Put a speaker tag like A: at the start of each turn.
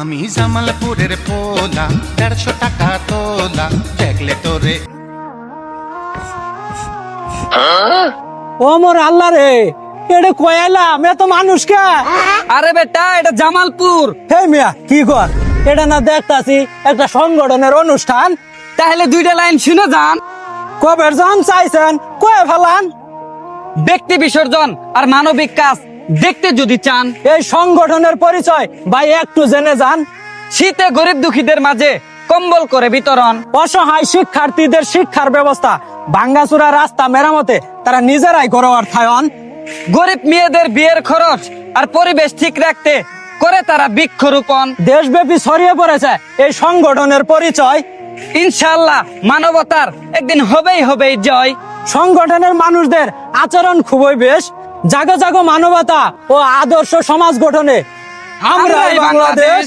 A: আমি জামালপুরের পোলা দেড়শো টাকা তোলা দেখলে তোরে।
B: ও মোর আল্লাহ রে এটা কয়ালাম এত
C: আরে বেটা এটা জামালপুর।
B: হে মিয়া কি কর? এটা না দেখতাছি একটা সংগঠনের অনুষ্ঠান।
C: তাহলে দুইটা লাইন শুনে যান।
B: কবের জন চাইছেন কয়ে ফেলান।
C: ব্যক্তি বিসর্জন আর মানবিক কাজ। দেখতে যদি চান,
B: এই সংগঠনের পরিচয় ভাই একটু জেনে যান।
C: শীতে গরিব দুঃখীদের মাঝে কম্বল করে বিতরণ,
B: অসহায় শিক্ষার্থীদের শিক্ষার ব্যবস্থা, ভাঙ্গাচুরা রাস্তা মেরামতে তারা নিজেরাই করে অর্থায়ন।
C: গরিব মেয়েদের বিয়ের খরচ আর পরিবেশ ঠিক রাখতে করে তারা বৃক্ষরোপণ
B: দেশব্যাপী ছড়িয়ে পড়েছে এই সংগঠনের পরিচয়।
C: ইনশাল্লাহ মানবতার একদিন হবেই হবেই জয়।
B: সংগঠনের মানুষদের আচরণ খুবই বেশ। জাগো জাগো মানবতা ও আদর্শ সমাজ গঠনে। আমরাই বাংলাদেশ।